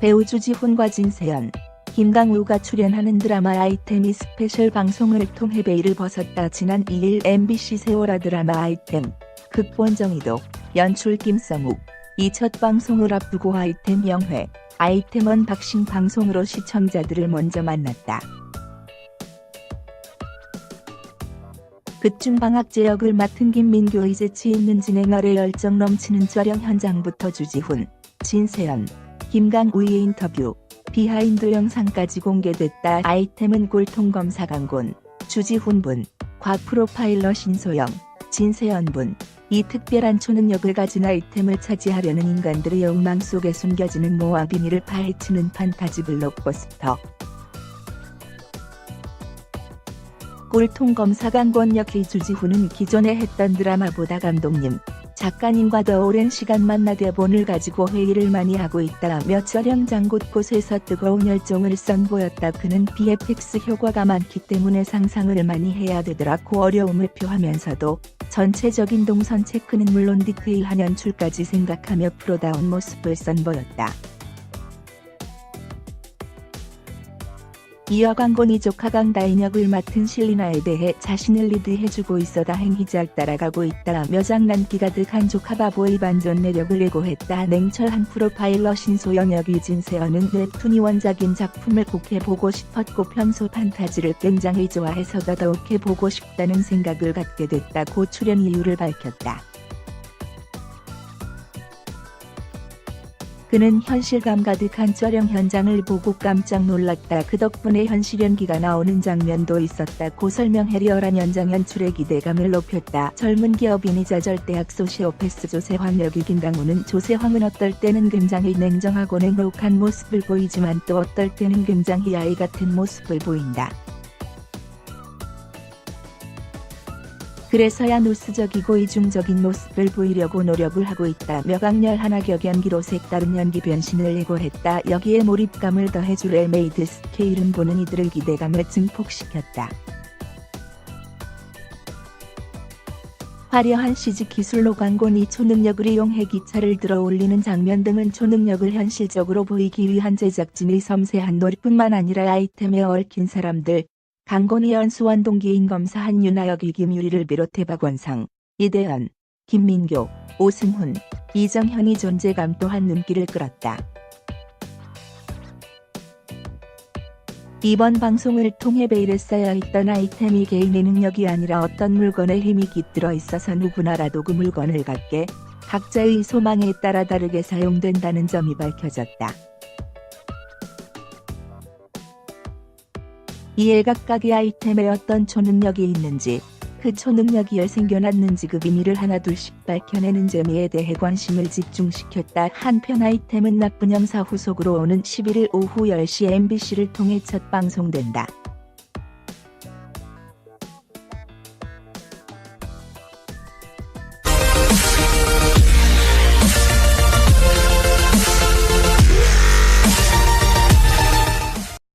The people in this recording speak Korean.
배우 주지훈과 진세연, 김강우가 출연하는 드라마 아이템이 스페셜 방송을 통해 베일을 벗었다. 지난 2일 MBC 세월아 드라마 아이템, 극본 정희도, 연출 김성욱, 이 첫 방송을 앞두고 아이템 영회, 아이템원 박신 방송으로 시청자들을 먼저 만났다. 극중 방학제 역을 맡은 김민교의 재치 있는 진행 아래 열정 넘치는 촬영 현장부터 주지훈, 진세연, 김강우의 인터뷰, 비하인드 영상까지 공개됐다. 아이템은 꼴통 검사 강곤, 주지훈 분, 과 프로파일러 신소영, 진세연분, 이 특별한 초능력을 가진 아이템을 차지하려는 인간들의 욕망 속에 숨겨지는 모아 비밀을 파헤치는 판타지 블록버스터. 꼴통 검사 강권 역의 주지훈은 기존에 했던 드라마보다 감독님, 작가님과 더 오랜 시간 만나 대본을 가지고 회의를 많이 하고 있다며 촬영장 곳곳에서 뜨거운 열정을 선보였다. 그는 BFX 효과가 많기 때문에 상상을 많이 해야 되더라고 어려움을 표하면서도 전체적인 동선 체크는 물론 디테일한 연출까지 생각하며 프로다운 모습을 선보였다. 이어 광곤이 조카 강다인 역을 맡은 실리나에 대해 자신을 리드해주고 있어 다행히 잘 따라가고 있다며 장난기 가득한 조카 바보의 반전 매력을 예고했다. 냉철한 프로파일러 신소영 역의 진세연은 웹툰이 원작인 작품을 꼭 해보고 싶었고 평소 판타지를 굉장히 좋아해서 더더욱 해보고 싶다는 생각을 갖게 됐다고 출연 이유를 밝혔다. 그는 현실감 가득한 촬영 현장을 보고 깜짝 놀랐다. 그 덕분에 현실 연기가 나오는 장면도 있었다고 설명해 리얼한 연장 연출의 기대감을 높였다. 젊은 기업인이자 절대학 소시오패스 조세황 역의 김강우는 조세황은 어떨 때는 굉장히 냉정하고 냉혹한 모습을 보이지만 또 어떨 때는 굉장히 아이 같은 모습을 보인다. 그래서야 노스적이고 이중적인 모습을 보이려고 노력을 하고 있다며 강렬한 악역 연기로 색다른 연기 변신을 예고했다. 여기에 몰입감을 더해줄 엘메이드 스케일은 보는 이들의 기대감을 증폭시켰다. 화려한 CG 기술로 광곤이 초능력을 이용해 기차를 들어 올리는 장면 등은 초능력을 현실적으로 보이기 위한 제작진의 섬세한 놀이뿐만 아니라 아이템에 얽힌 사람들, 강곤이 연수원 동기인 검사 한윤아역 이김유리를 비롯해 박원상, 이대현, 김민교, 오승훈, 이정현이 존재감 또한 눈길을 끌었다. 이번 방송을 통해 베일에 쌓여 있던 아이템이 개인의 능력이 아니라 어떤 물건에 힘이 깃들어 있어서 누구나라도 그 물건을 갖게 각자의 소망에 따라 다르게 사용된다는 점이 밝혀졌다. 이에 각각의 아이템에 어떤 초능력이 있는지 그 초능력이 왜 생겨났는지 그 비밀을 하나둘씩 밝혀내는 재미에 대해 관심을 집중시켰다. 한편 아이템은 나쁜 형사 후속으로 오는 11일 오후 10시 MBC를 통해 첫 방송된다.